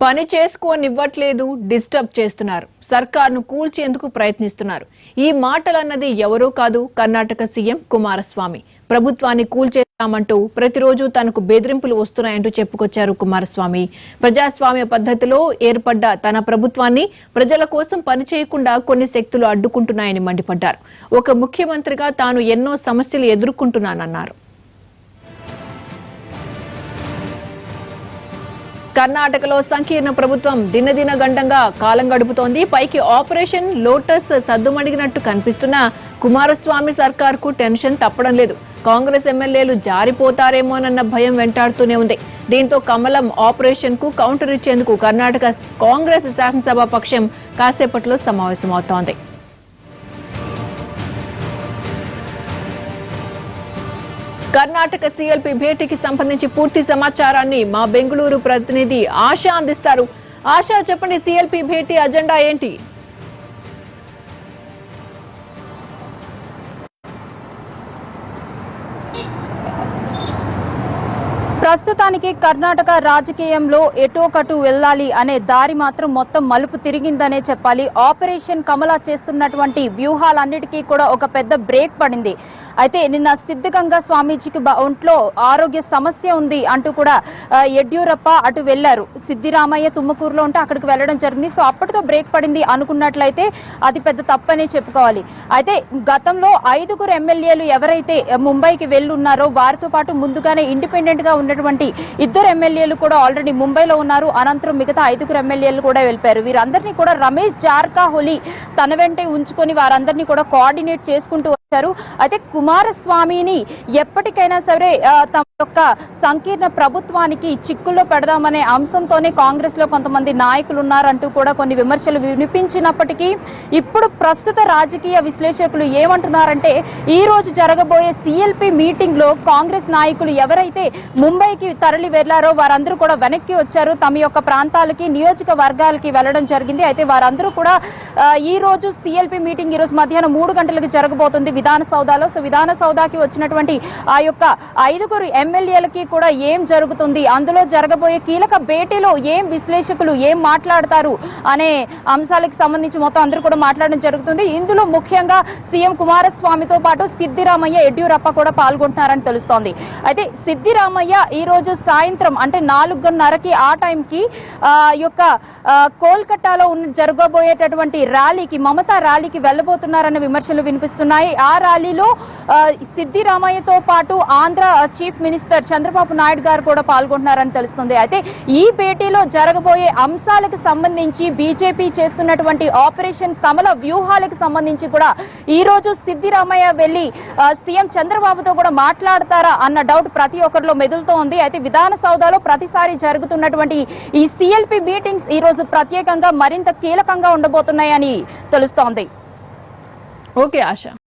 పని చేసుకోనివ్వట్లేదు డిస్టర్బ్ చేస్తున్నారు. సర్కార్ను కూల్చేందుకు ప్రయత్నిస్తున్నారు. ఈ మాటలన్నది ఎవరో కాదు కర్ణాటక సీఎం కుమారస్వామి. ప్రభుత్వాన్ని కూల్చేస్తామంటూ ప్రతిరోజు తనకు బెదిరింపులు వస్తున్నాయంటూ చెప్పుకొచ్చారు కుమారస్వామి. ప్రజాస్వామ్య పద్ధతిలో ఏర్పడ్డ తన ప్రభుత్వాన్ని ప్రజల కోసం పనిచేయకుండా కొన్ని శక్తులు అడ్డుకుంటున్నాయని మండిపడ్డారు. ఒక ముఖ్యమంత్రిగా తాను ఎన్నో సమస్యలు ఎదుర్కొంటున్నానన్నారు. కర్ణాటకలో సంకీర్ణ ప్రభుత్వం దినదిన గండంగా కాలం గడుపుతోంది. పైకి ఆపరేషన్ లోటస్ సద్దుమణిగినట్టు కనిపిస్తున్న కుమారస్వామి సర్కార్కు టెన్షన్ తప్పడం లేదు. కాంగ్రెస్ ఎమ్మెల్యేలు జారిపోతారేమోనన్న భయం వెంటాడుతూనే ఉంది. దీంతో కమలం ఆపరేషన్కు కౌంటర్ ఇచ్చేందుకు కర్ణాటక కాంగ్రెస్ శాసనసభ పక్షం కాసేపట్లో సమావేశమవుతోంది. కర్ణాటక సీఎల్పీ భేటీకి సంబంధించి పూర్తి సమాచారాన్ని మా బెంగళూరు ప్రతినిధి ఆశ అందిస్తారు. ఆశ చెప్పండి సీఎల్పీ భేటీ అజెండా ఏంటి? ప్రస్తుతానికి కర్ణాటక రాజకీయంలో ఎటోకటు వెళ్ళాలి అనే దారి మాత్రం మొత్తం మలుపు తిరిగిందనే చెప్పాలి. ఆపరేషన్ కమల చేస్తున్నటువంటి వ్యూహాలన్నిటికీ కూడా ఒక పెద్ద బ్రేక్ పడింది. అయితే నిన్న సిద్ధగంగా స్వామీజీకి ఒంట్లో ఆరోగ్య సమస్య ఉంది అంటూ కూడా యడ్యూరప్ప అటు వెళ్ళారు సిద్దిరామయ్య తుమ్మకూరులో ఉంటే అక్కడికి వెళ్ళడం జరిగింది. సో అప్పటితో బ్రేక్ పడింది అనుకున్నట్లయితే అది పెద్ద తప్పనే చెప్పుకోవాలి. అయితే గతంలో ఐదుగురు ఎమ్మెల్యేలు ఎవరైతే ముంబైకి వెళ్ళి ఉన్నారో వారితో పాటు ముందుగానే ఇండిపెండెంట్గా ఉన్నటువంటి ఇద్దరు ఎమ్మెల్యేలు కూడా ఆల్రెడీ ముంబైలో ఉన్నారు. అనంతరం మిగతా ఐదుగురు ఎమ్మెల్యేలు కూడా వెళ్ళిపోయారు. వీరందరినీ కూడా రమేష్ జార్కాహోలీ తన వెంటే ఉంచుకొని వారందరినీ కూడా కోఆర్డినేట్ చేసుకుంటూ వచ్చారు. అయితే కుమారస్వామిని ఎప్పటికైనా సరే యొక్క సంకీర్ణ ప్రభుత్వానికి చిక్కుల్లో పెడదామనే అంశంతోనే కాంగ్రెస్లో కొంతమంది నాయకులు ఉన్నారంటూ కూడా కొన్ని విమర్శలు వినిపించినప్పటికీ ఇప్పుడు ప్రస్తుత రాజకీయ విశ్లేషకులు ఏమంటున్నారంటే ఈ రోజు జరగబోయే సిఎల్పి మీటింగ్లో కాంగ్రెస్ నాయకులు ఎవరైతే ముంబైకి తరలి వెళ్ళారో వారందరూ కూడా వెనక్కి వచ్చారు. తమ యొక్క ప్రాంతాలకి నియోజకవర్గాలకి వెళ్ళడం జరిగింది. అయితే వారందరూ కూడా ఈ రోజు సిఎల్పి మీటింగ్ ఈ రోజు మధ్యాహ్నం మూడు గంటలకు జరగబోతుంది విధాన సౌదాలో. సో విధాన సౌదాకి వచ్చినటువంటి ఆ యొక్క ఐదుగురు ఎమ్మెల్యేలకి కూడా ఏం జరుగుతుంది? అందులో జరగబోయే కీలక భేటీలో ఏం విశ్లేషకులు ఏం మాట్లాడతారు అనే అంశాలకు సంబంధించి మొత్తం అందరూ కూడా మాట్లాడడం జరుగుతుంది. ఇందులో ముఖ్యంగా సీఎం కుమారస్వామితో పాటు సిద్దిరామయ్య యడ్యూరప్ప కూడా పాల్గొంటున్నారని తెలుస్తోంది. అయితే సిద్దిరామయ్య ఈ రోజు సాయంత్రం అంటే నాలుగున్నరకి ఆ టైంకి ఆ యొక్క కోల్కట్టాలో కోల్కతాలో ఉన్న జరగబోయేటటువంటి ర్యాలీకి మమతా ర్యాలీకి వెళ్ళబోతున్నారన్న విమర్శలు వినిపిస్తున్నాయి. ఆ ర్యాలీలో సిద్దిరామయ్యతో పాటు ఆంధ్ర చీఫ్ మినిస్టర్ చంద్రబాబు నాయుడు గారు కూడా పాల్గొంటున్నారని తెలుస్తుంది. అయితే ఈ భేటీలో జరగబోయే అంశాలకు సంబంధించి బీజేపీ చేస్తున్నటువంటి ఆపరేషన్ కమల వ్యూహాలకు సంబంధించి కూడా ఈ రోజు సిద్దిరామయ్య వెళ్ళి సీఎం చంద్రబాబుతో కూడా మాట్లాడతారా అన్న డౌట్ ప్రతి ఒక్కరిలో మెదులుతూ ఉంది. అయితే విధాన సౌదాలో ప్రతిసారి జరుగుతున్నటువంటి ఈ సిఎల్పి మీటింగ్స్ ఈ రోజు ప్రత్యేకంగా మరింత కీలకంగా ఉండబోతున్నాయని తెలుస్తోంది. ఓకే ఆశ.